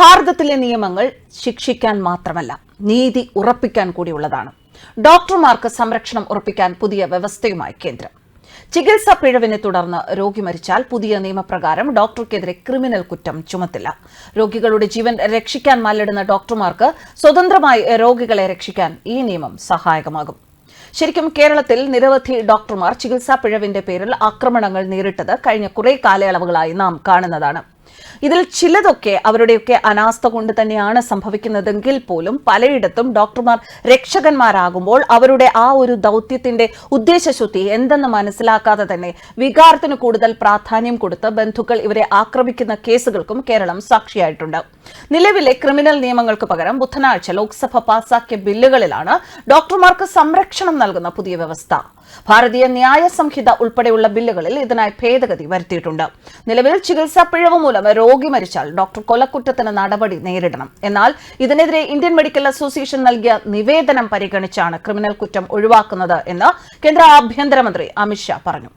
ഭാരതത്തിലെ നിയമങ്ങൾ ശിക്ഷിക്കാൻ മാത്രമല്ല നീതി ഉറപ്പിക്കാൻ കൂടിയുള്ളതാണ്. ഡോക്ടർമാർക്ക് സംരക്ഷണം ഉറപ്പിക്കാൻ പുതിയ വ്യവസ്ഥയുമായി കേന്ദ്രം. ചികിത്സാ പിഴവിനെ തുടർന്ന് രോഗി മരിച്ചാൽ പുതിയ നിയമപ്രകാരം ഡോക്ടർക്കെതിരെ ക്രിമിനൽ കുറ്റം ചുമത്തില്ല. രോഗികളുടെ ജീവൻ രക്ഷിക്കാൻ മല്ലിടുന്ന ഡോക്ടർമാർക്ക് സ്വതന്ത്രമായി രോഗികളെ രക്ഷിക്കാൻ ഈ നിയമം സഹായകമാകും. ശരിക്കും കേരളത്തിൽ നിരവധി ഡോക്ടർമാർ ചികിത്സാ പിഴവിന്റെ പേരിൽ ആക്രമണങ്ങൾ നേരിട്ടത് കഴിഞ്ഞ കുറെ കാലയളവുകളായി നാം കാണുന്നതാണ്. ഇതിൽ ചിലതൊക്കെ അവരുടെയൊക്കെ അനാസ്ഥ കൊണ്ട് തന്നെയാണ് സംഭവിക്കുന്നതെങ്കിൽ പോലും പലയിടത്തും ഡോക്ടർമാർ രക്ഷകന്മാരാകുമ്പോൾ അവരുടെ ആ ഒരു ദൗത്യത്തിന്റെ ഉദ്ദേശശുദ്ധി എന്തെന്ന് മനസ്സിലാക്കാതെ തന്നെ വികാരത്തിന് കൂടുതൽ പ്രാധാന്യം കൊടുത്ത് ബന്ധുക്കൾ ഇവരെ ആക്രമിക്കുന്ന കേസുകൾക്കും കേരളം സാക്ഷിയായിട്ടുണ്ട്. നിലവിലെ ക്രിമിനൽ നിയമങ്ങൾക്ക് പകരം ബുധനാഴ്ച ലോക്സഭ പാസാക്കിയ ബില്ലുകളിലാണ് ഡോക്ടർമാർക്ക് സംരക്ഷണം നൽകുന്ന പുതിയ വ്യവസ്ഥ. ഭാരതീയ ന്യായ സംഹിത ഉൾപ്പെടെയുള്ള ബില്ലുകളിൽ ഇതിനായി ഭേദഗതി വരുത്തിയിട്ടുണ്ട്. നിലവിൽ ചികിത്സാ പിഴവ് മൂലം രോഗി മരിച്ചാൽ ഡോക്ടർ കൊലക്കുറ്റത്തിന് നടപടി നേരിടണം. എന്നാൽ ഇതിനെതിരെ ഇന്ത്യൻ മെഡിക്കൽ അസോസിയേഷൻ നൽകിയ നിവേദനം പരിഗണിച്ചാണ് ക്രിമിനൽ കുറ്റം ഒഴിവാക്കുന്നത് എന്ന് കേന്ദ്ര ആഭ്യന്തരമന്ത്രി അമിത്ഷാ പറഞ്ഞു.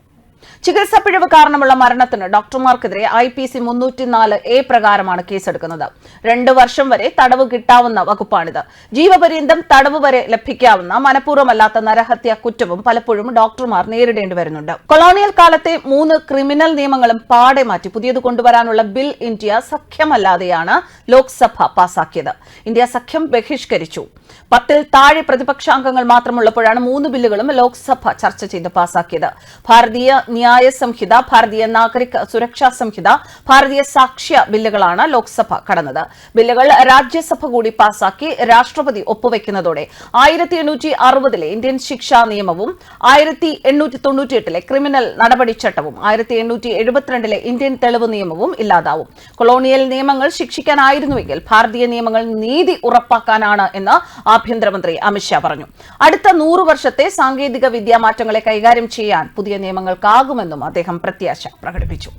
ചികിത്സാ പിഴവ് കാരണമുള്ള മരണത്തിന് ഡോക്ടർമാർക്കെതിരെ ഐ പി സി മുന്നൂറ്റിനാല് എ പ്രകാരമാണ് കേസെടുക്കുന്നത്. രണ്ട് വർഷം വരെ തടവ് കിട്ടാവുന്ന വകുപ്പാണിത്. ജീവപര്യന്തം തടവ് വരെ ലഭിക്കാവുന്ന മനഃപൂർവമല്ലാത്ത നരഹത്യ കുറ്റവും പലപ്പോഴും ഡോക്ടർമാർ നേരിടേണ്ടി വരുന്നുണ്ട്. കൊളോണിയൽ കാലത്തെ മൂന്ന് ക്രിമിനൽ നിയമങ്ങളും പാടെ മാറ്റി പുതിയത് കൊണ്ടുവരാനുള്ള ബിൽ ഇന്ത്യ സഖ്യമല്ലാതെയാണ് ലോക്സഭ പാസാക്കിയത്. ഇന്ത്യ സഖ്യം ബഹിഷ്കരിച്ചു. പത്തിൽ താഴെ പ്രതിപക്ഷാംഗങ്ങൾ മാത്രമുള്ളപ്പോഴാണ് മൂന്ന് ബില്ലുകളും ലോക്സഭ ചർച്ച ചെയ്ത് പാസാക്കിയത്. ഭാരതീയ ന്യായ സംഹിത ഭാരതീയ നാഗരിക സുരക്ഷാ സംഹിത ഭാരതീയ സാക്ഷ്യ ബില്ലുകളാണ് ലോക്സഭ കടന്നത്. ബില്ലുകൾ രാജ്യസഭ കൂടി പാസാക്കി രാഷ്ട്രപതി ഒപ്പുവയ്ക്കുന്നതോടെ ആയിരത്തി എണ്ണൂറ്റി അറുപതിലെ ഇന്ത്യൻ ശിക്ഷാ നിയമവും ആയിരത്തി എണ്ണൂറ്റി തൊണ്ണൂറ്റിയെട്ടിലെ ക്രിമിനൽ നടപടിച്ചട്ടവും ആയിരത്തി എണ്ണൂറ്റി എഴുപത്തിരണ്ടിലെ ഇന്ത്യൻ തെളിവ് നിയമവും ഇല്ലാതാവും. കൊളോണിയൽ നിയമങ്ങൾ ശിക്ഷിക്കാനായിരുന്നുവെങ്കിൽ ഭാരതീയ നിയമങ്ങൾ നീതി ഉറപ്പാക്കാനാണ് എന്ന് ആഭ്യന്തരമന്ത്രി അമിത്ഷാ പറഞ്ഞു. അടുത്ത നൂറ് വർഷത്തെ സാങ്കേതിക വിദ്യാമാറ്റങ്ങളെ കൈകാര്യം ചെയ്യാൻ പുതിയ നിയമങ്ങൾക്കാകുമെന്നും അദ്ദേഹം പ്രത്യാശ പ്രകടിപ്പിച്ചു.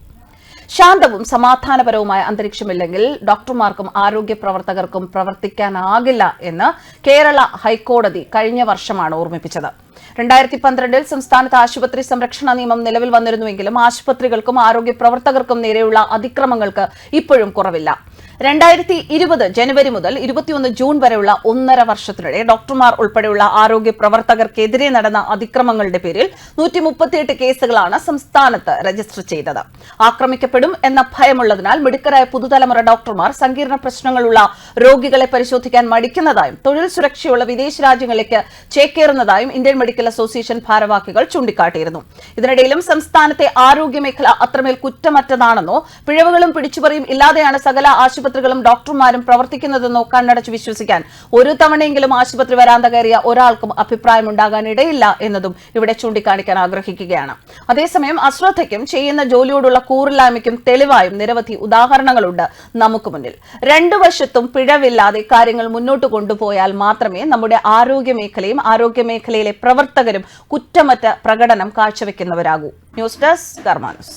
ശാന്തവും സമാധാനപരവുമായ അന്തരീക്ഷമില്ലെങ്കിൽ ഡോക്ടർമാർക്കും ആരോഗ്യ പ്രവർത്തകർക്കും പ്രവർത്തിക്കാനാകില്ല എന്ന് കേരള ഹൈക്കോടതി കഴിഞ്ഞ വർഷമാണ് ഓർമ്മിപ്പിച്ചത്. രണ്ടായിരത്തി പന്ത്രണ്ടിൽ സംസ്ഥാനത്ത് ആശുപത്രി സംരക്ഷണ നിയമം നിലവിൽ വന്നിരുന്നുവെങ്കിലും ആശുപത്രികൾക്കും ആരോഗ്യ പ്രവർത്തകർക്കും നേരെയുള്ള അതിക്രമങ്ങൾക്ക് ഇപ്പോഴും കുറവില്ല. രണ്ടായിരത്തി ഇരുപത് ജനുവരി മുതൽ ഇരുപത്തിയൊന്ന് ജൂൺ വരെയുള്ള ഒന്നര വർഷത്തിനിടെ ഡോക്ടർമാർ ഉൾപ്പെടെയുള്ള ആരോഗ്യ പ്രവർത്തകർക്കെതിരെ നടന്ന അതിക്രമങ്ങളുടെ പേരിൽ നൂറ്റി മുപ്പത്തിയെട്ട് കേസുകളാണ് സംസ്ഥാനത്ത് രജിസ്റ്റർ ചെയ്തത്. ആക്രമിക്കപ്പെടും എന്ന ഭയമുള്ളതിനാൽ മിടുക്കരായ പുതുതലമുറ ഡോക്ടർമാർ സങ്കീർണ പ്രശ്നങ്ങളുള്ള രോഗികളെ പരിശോധിക്കാൻ മടിക്കുന്നതായും തൊഴിൽ സുരക്ഷയുള്ള വിദേശ രാജ്യങ്ങളിലേക്ക് ചേക്കേറുന്നതായും ഇന്ത്യൻ മെഡിക്കൽ അസോസിയേഷൻ ഭാരവാഹികൾ ചൂണ്ടിക്കാട്ടിയിരുന്നു. ഇതിനിടയിലും സംസ്ഥാനത്തെ ആരോഗ്യമേഖല അത്രമേൽ കുറ്റമറ്റതാണെന്നോ പിഴവുകളും പിടിച്ചുപറിയും ഇല്ലാതെയാണ് സകല ആശുപത്രികളും ഡോക്ടർമാരും പ്രവർത്തിക്കുന്നതെന്നോ കണ്ണടച്ച് വിശ്വസിക്കാൻ ഒരു തവണയെങ്കിലും ആശുപത്രി വരാന്ത കയറിയ ഒരാൾക്കും അഭിപ്രായമുണ്ടാകാനിടയില്ല എന്നതും ഇവിടെ ചൂണ്ടിക്കാണിക്കാൻ ആഗ്രഹിക്കുകയാണ്. അതേസമയം അശ്രദ്ധയ്ക്കും ചെയ്യുന്ന ജോലിയോടുള്ള കൂറില്ലായ്മയ്ക്കും തെളിവായും നിരവധി ഉദാഹരണങ്ങളുണ്ട് നമുക്ക് മുന്നിൽ. രണ്ടു വശത്തും പിഴവില്ലാതെ കാര്യങ്ങൾ മുന്നോട്ട് കൊണ്ടുപോയാൽ മാത്രമേ നമ്മുടെ ആരോഗ്യ മേഖലയും ആരോഗ്യ മേഖലയിലെ പ്രവർത്തകരും കുറ്റമറ്റ പ്രകടനം കാഴ്ചവെക്കുന്നവരാകൂ. News desk കർമാനസ്.